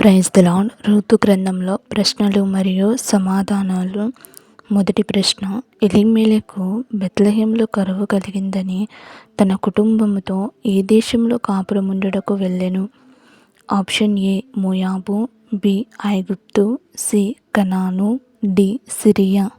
Praise the ఋతు గ్రంథంలో ప్రశ్నలు మరియు సమాధానాలు. మొదటి ప్రశ్న ఎలిమేలకు బెత్లహేంలో కరువు కలిగిందని తన కుటుంబంతో ఏ దేశంలో కాపురముండుటకు వెళ్ళెను? ఆప్షన్ ఏ మోయాబు బి ఐగుప్తు C Canaan D Syria.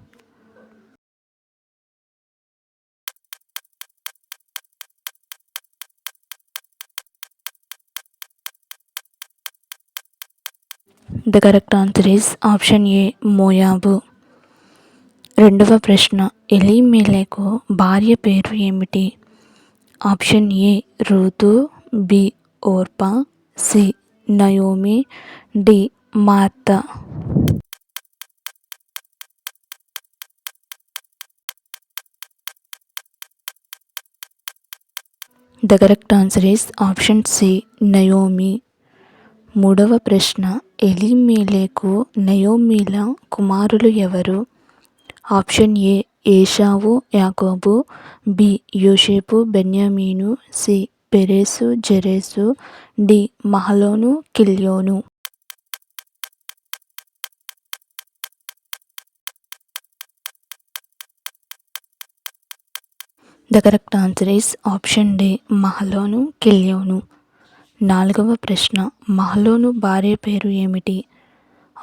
The correct answer is option A మోయాబు రెండవ ప్రశ్న ఎలీమేలకు భార్య పేరు ఏమిటి? ఆప్షన్ ఏ రుతు B Orpah C Naomi D Martha. The correct answer is option C Naomi. మూడవ ప్రశ్న ఎలిమేలేకు నయోమీల కుమారులు ఎవరు? ఆప్షన్ ఏ ఏషావు యాకోబు బి యోషేపు బెన్యామీను సి పెరేసు జెరేసు D మహలోను కిల్యోను. The correct answer is option D మహలోను కిల్యోను. నాలుగవ ప్రశ్న మహలోను భార్య పేరు ఏమిటి?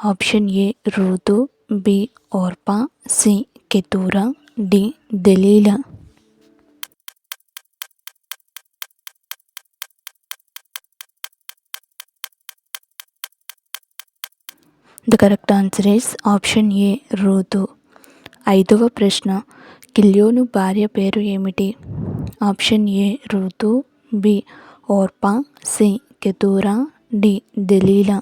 Option A Ruth B Orpah C Keturah D దలీల. The correct answer is option A Ruth. ఐదవ ప్రశ్న కిల్యోను భార్య పేరు ఏమిటి? Option A Ruth B Orpah C Keturah D Dalila.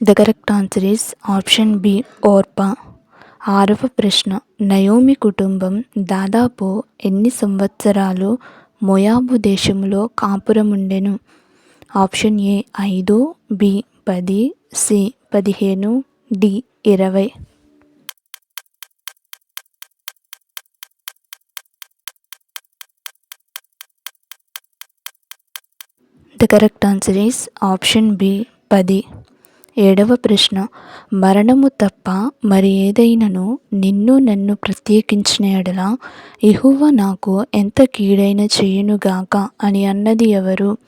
The correct answer is option B Orpah. ఆరవ ప్రశ్న. నయోమి కుటుంబం దాదాపు ఎన్ని సంవత్సరాలు మొయాబు దేశంలో కాపురముండెను? ఆప్షన్ ఏ ఐదు బి పది సి పదిహేను డి ఇరవై. The correct answer is option B పది. ఏడవ ప్రశ్న మరణము తప్ప మరి ఏదైనను నిన్ను నన్ను ప్రత్యేకించిన ఎడల ఇహువ నాకు ఎంత కీడైన చేయునుగాక అని అన్నది ఎవరు?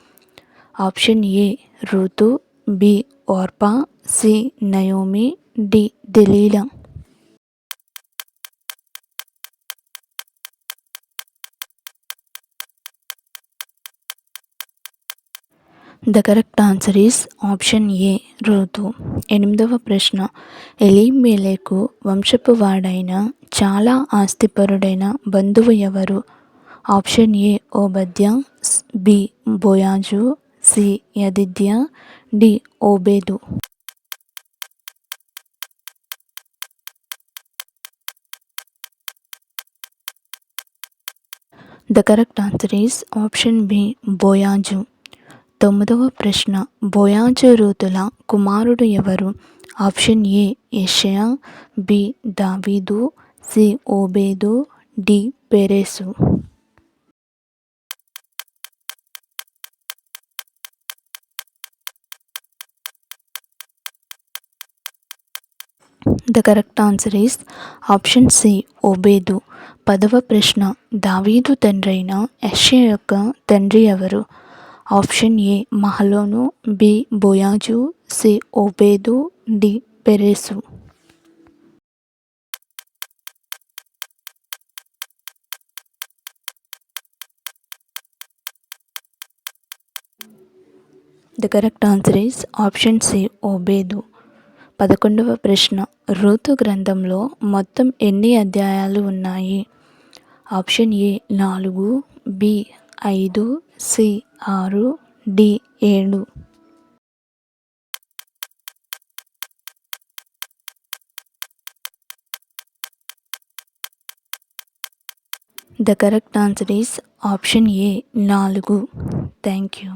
ఆప్షన్ ఏ ఋతు B Orpah C Naomi D Delilah. The correct answer is option A ఋతు ఎనిమిదవ ప్రశ్న ఎలీమేలేకు వంశపు వాడైన చాలా ఆస్తిపరుడైన బంధువు ఎవరు? Option A ఓబద్య B బోయాజు C యదిద్య D Obed. The correct answer is option B బోయాజు. తొమ్మిదవ ప్రశ్న. బోయాజరూతుల కుమారుడు ఎవరు? ఆప్షన్ ఏ యషయా బి దావీదు C Obed D పెరేసు. The correct answer is option C Obed. పదవ ప్రశ్న. దావీదు తండ్రైన యష్యా యొక్క తండ్రి ఎవరు? Option A మహలోను B బోయాజు C Obed D పెరేసు. The correct answer is option C Obed. పదకొండవ ప్రశ్న ఋతు గ్రంథంలో మొత్తం ఎన్ని అధ్యాయాలు ఉన్నాయి? ఆప్షన్ ఏ నాలుగు బి ఐదు సి ఆరు డి ఏడు. The correct answer is option A నాలుగు. Thank you